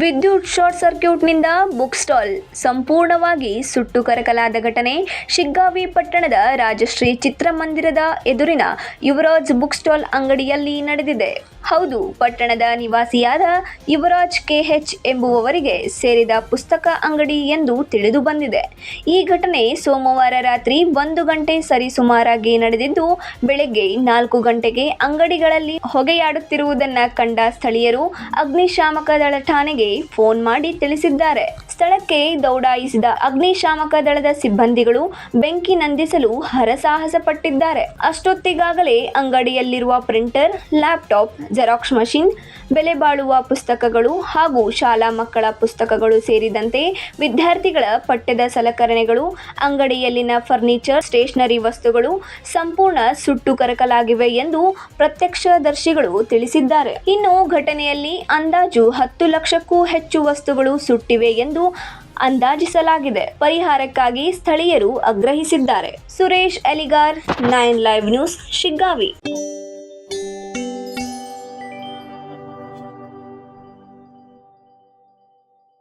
ವಿದ್ಯುತ್ ಶಾರ್ಟ್ ಸರ್ಕ್ಯೂಟ್ನಿಂದ book stall ಸಂಪೂರ್ಣವಾಗಿ ಸುಟ್ಟು ಕರಕಲಾದ ಘಟನೆ ಶಿಗ್ಗಾವಿ ಪಟ್ಟಣದ ರಾಜಶ್ರೀ ಚಿತ್ರಮಂದಿರದ ಎದುರಿನ ಯುವರಾಜ್ ಬುಕ್ ಸ್ಟಾಲ್ ಅಂಗಡಿಯಲ್ಲಿ ನಡೆದಿದೆ. ಹೌದು, ಪಟ್ಟಣದ ನಿವಾಸಿಯಾದ ಯುವರಾಜ್ ಕೆಎಚ್ ಎಂಬುವವರಿಗೆ ಸೇರಿದ ಪುಸ್ತಕ ಅಂಗಡಿ ಎಂದು ತಿಳಿದು ಬಂದಿದೆ. ಈ ಘಟನೆ ಸೋಮವಾರ ರಾತ್ರಿ ಒಂದು ಗಂಟೆ ಸರಿಸುಮಾರಾಗಿ ನಡೆದಿದ್ದು, ಬೆಳಗ್ಗೆ ನಾಲ್ಕು ಗಂಟೆಗೆ ಅಂಗಡಿಗಳಲ್ಲಿ ಹೊಗೆಯಾಡುತ್ತಿರುವುದನ್ನು ಕಂಡ ಸ್ಥಳೀಯರು ಅಗ್ನಿಶಾಮಕ ದಳ ಠಾಣೆಗೆ ಫೋನ್ ಮಾಡಿ ತಿಳಿಸಿದ್ದಾರೆ. ಸ್ಥಳಕ್ಕೆ ದೌಡಾಯಿಸಿದ ಅಗ್ನಿಶಾಮಕ ದಳದ ಸಿಬ್ಬಂದಿಗಳು ಬೆಂಕಿ ನಂದಿಸಲು ಹರಸಾಹಸ ಪಟ್ಟಿದ್ದಾರೆ ಅಷ್ಟೊತ್ತಿಗಾಗಲೇ ಅಂಗಡಿಯಲ್ಲಿರುವ ಪ್ರಿಂಟರ್, ಲ್ಯಾಪ್ಟಾಪ್ ಜೆರಾಕ್ಸ್ ಮಷಿನ್, ಬೆಲೆ ಬಾಳುವ ಪುಸ್ತಕಗಳು ಹಾಗೂ ಶಾಲಾ ಮಕ್ಕಳ ಪುಸ್ತಕಗಳು ಸೇರಿದಂತೆ ವಿದ್ಯಾರ್ಥಿಗಳ ಪಠ್ಯದ ಸಲಕರಣೆಗಳು, ಅಂಗಡಿಯಲ್ಲಿನ ಫರ್ನಿಚರ್, ಸ್ಟೇಷನರಿ ವಸ್ತುಗಳು ಸಂಪೂರ್ಣ ಸುಟ್ಟು ಕರಕಲಾಗಿವೆ ಎಂದು ಪ್ರತ್ಯಕ್ಷದರ್ಶಿಗಳು ತಿಳಿಸಿದ್ದಾರೆ. ಇನ್ನು ಘಟನೆಯಲ್ಲಿ ಅಂದಾಜು ಹತ್ತು ಲಕ್ಷಕ್ಕೂ ಹೆಚ್ಚು ವಸ್ತುಗಳು ಸುಟ್ಟಿವೆ ಎಂದು ಅಂದಾಜಿಸಲಾಗಿದೆ. ಪರಿಹಾರಕ್ಕಾಗಿ ಸ್ಥಳೀಯರು ಆಗ್ರಹಿಸಿದ್ದಾರೆ. Suresh Eligar, nine live news, Shiggavi.